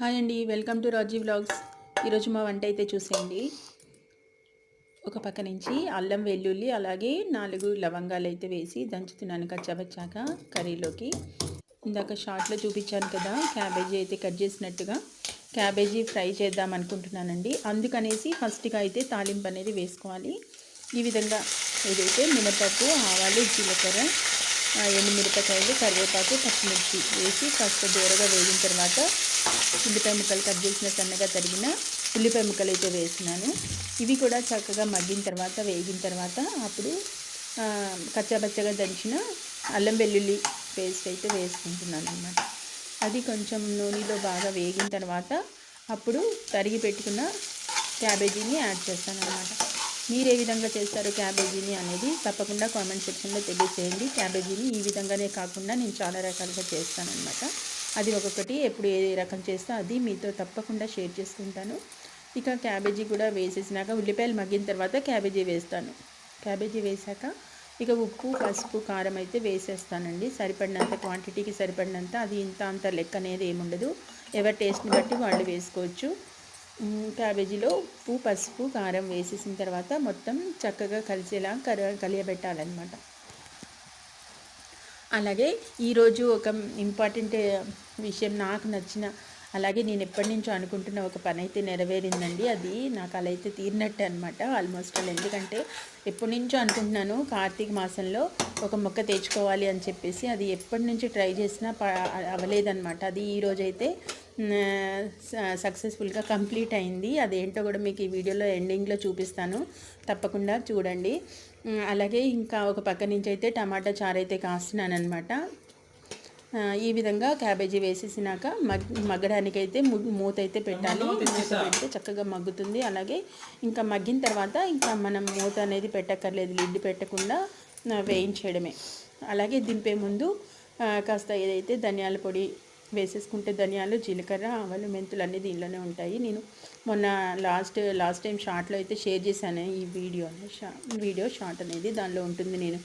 Hi అండి welcome to Raji vlogs. ఈరోజు మా వంట అయితే చూసేయండి. ఒక పక్క నుంచి అల్లం వెల్లుల్లి అలాగే నాలుగు లవంగాలు అయితే వేసి దంచుతున్నాను కచ్చబచ్చాక కర్రీలోకి. ఇందాక షార్ట్లో చూపించాను కదా క్యాబేజీ అయితే కట్ చేసినట్టుగా. క్యాబేజీ ఫ్రై చేద్దాం అనుకుంటున్నానండి. అందుకనేసి ఫస్ట్గా అయితే తాలింపు అనేది వేసుకోవాలి. ఈ విధంగా ఏదైతే మినపప్పు ఆవాలు జీలకర్ర ఎండుమిరపకాయలు కరివేపాకు పచ్చిమిర్చి వేసి కాస్త దూరగా వేగిన తర్వాత ఉల్లిపాయ ముక్కలు కట్ చేసిన సన్నగా తరిగిన ఉల్లిపాయ ముక్కలు అయితే వేసినాను ఇవి కూడా చక్కగా మగ్గిన తర్వాత వేగిన తర్వాత అప్పుడు కచ్చాబచ్చగా దంచిన అల్లం వెల్లుల్లి పేస్ట్ అయితే వేసుకుంటున్నాను అనమాట అది కొంచెం నూనెలో బాగా వేగిన తర్వాత అప్పుడు తరిగి పెట్టుకున్న క్యాబేజీని యాడ్ చేస్తాను అనమాట మీరు ఏ విధంగా చేస్తారు క్యాబేజీని అనేది తప్పకుండా కామెంట్ సెక్షన్లో తెలియజేయండి క్యాబేజీని ఈ విధంగానే కాకుండా నేను చాలా రకాలుగా చేస్తానన్నమాట. అది ఒక్కొక్కటి ఎప్పుడు ఏ రకం చేస్తా అది మీతో తప్పకుండా షేర్ చేసుకుంటాను. ఇక క్యాబేజీ కూడా వేసేసినాక ఉల్లిపాయలు మగ్గిన తర్వాత క్యాబేజీ వేస్తాను. క్యాబేజీ వేసాక ఇక ఉప్పు పసుపు కారం అయితే వేసేస్తానండి. సరిపడినంత క్వాంటిటీకి సరిపడినంత అది ఇంత అంత లెక్క అనేది ఏముండదు. ఎవరి టేస్ట్ని బట్టి వాళ్ళు వేసుకోవచ్చు. క్యాబేజీలో ఉప్పు పసుపు కారం వేసేసిన తర్వాత మొత్తం చక్కగా కలిసేలా కర కలియబెట్టాలన్నమాట. అలాగే ఈరోజు ఒక ఇంపార్టెంట్ విషయం నాకు నచ్చిన అలాగే నేను ఎప్పటి నుంచో అనుకుంటున్న ఒక పని అయితే నెరవేరిందండి. అది నాకు అలా అయితే తీరినట్టు అనమాట ఆల్మోస్ట్ అలా. ఎందుకంటే ఎప్పటి నుంచో అనుకుంటున్నాను కార్తీక మాసంలో ఒక మొక్క తెచ్చుకోవాలి అని చెప్పేసి అది ఎప్పటి నుంచి ట్రై చేసినా అవ్వలేదన్నమాట అది ఈరోజైతే సక్సెస్ఫుల్గా కంప్లీట్ అయింది. అదేంటో కూడా మీకు ఈ వీడియోలో ఎండింగ్లో చూపిస్తాను. తప్పకుండా చూడండి. అలాగే ఇంకా ఒక పక్క నుంచి అయితే టమాటా చారు అయితే కాస్తున్నాను అనమాట ఈ విధంగా క్యాబేజీ వేసేసినాక మగ్ మగ్గడానికి అయితే మూత అయితే పెట్టాలి మూత పెడితే చక్కగా మగ్గుతుంది. అలాగే ఇంకా మగ్గిన తర్వాత ఇంకా మనం మూత అనేది పెట్టక్కర్లేదు. లిడ్ పెట్టకుండా వేయించేయడమే. అలాగే దింపే ముందు కాస్త ఏదైతే ధనియాల పొడి వేసేసుకుంటే ధనియాలు జీలకర్ర ఆవాలు మెంతులు అన్నీ దీనిలోనే ఉంటాయి. నేను మొన్న లాస్ట్ లాస్ట్ టైం షార్ట్లో అయితే షేర్ చేశాను ఈ వీడియో షా వీడియో షార్ట్ అనేది దానిలో ఉంటుంది. నేను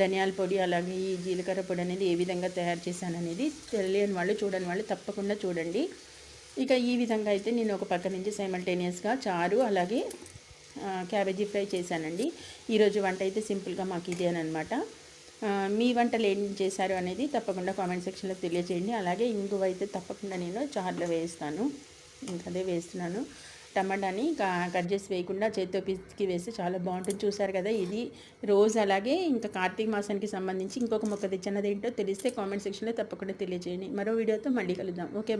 ధనియాల పొడి అలాగే ఈ జీలకర్ర పొడి అనేది ఏ విధంగా తయారు చేశాను అనేది తెలియని వాళ్ళు చూడని వాళ్ళు తప్పకుండా చూడండి. ఇక ఈ విధంగా అయితే నేను ఒక పక్క నుంచి సైమల్టేనియస్గా చారు అలాగే క్యాబేజీ ఫ్రై చేశానండి. ఈరోజు వంట అయితే సింపుల్గా మాకు ఇదే అనమాట. మీ వంటలు ఏం చేశారు అనేది తప్పకుండా కామెంట్ సెక్షన్లో తెలియజేయండి. అలాగే ఇంగువ అయితే తప్పకుండా నేను చార్లో వేస్తాను ఇంకా అదే వేస్తున్నాను. టమాటాని కట్ చేసి వేయకుండా చేతితో పిసికి వేస్తే చాలా బాగుంటుంది. చూసారు కదా ఇది రోజు అలాగే ఇంకా కార్తీక మాసానికి సంబంధించి ఇంకొక మొక్క తెచ్చినది ఏంటో తెలిస్తే కామెంట్ సెక్షన్లో తప్పకుండా తెలియజేయండి. మరో వీడియోతో మళ్ళీ కలుద్దాం. Okay bye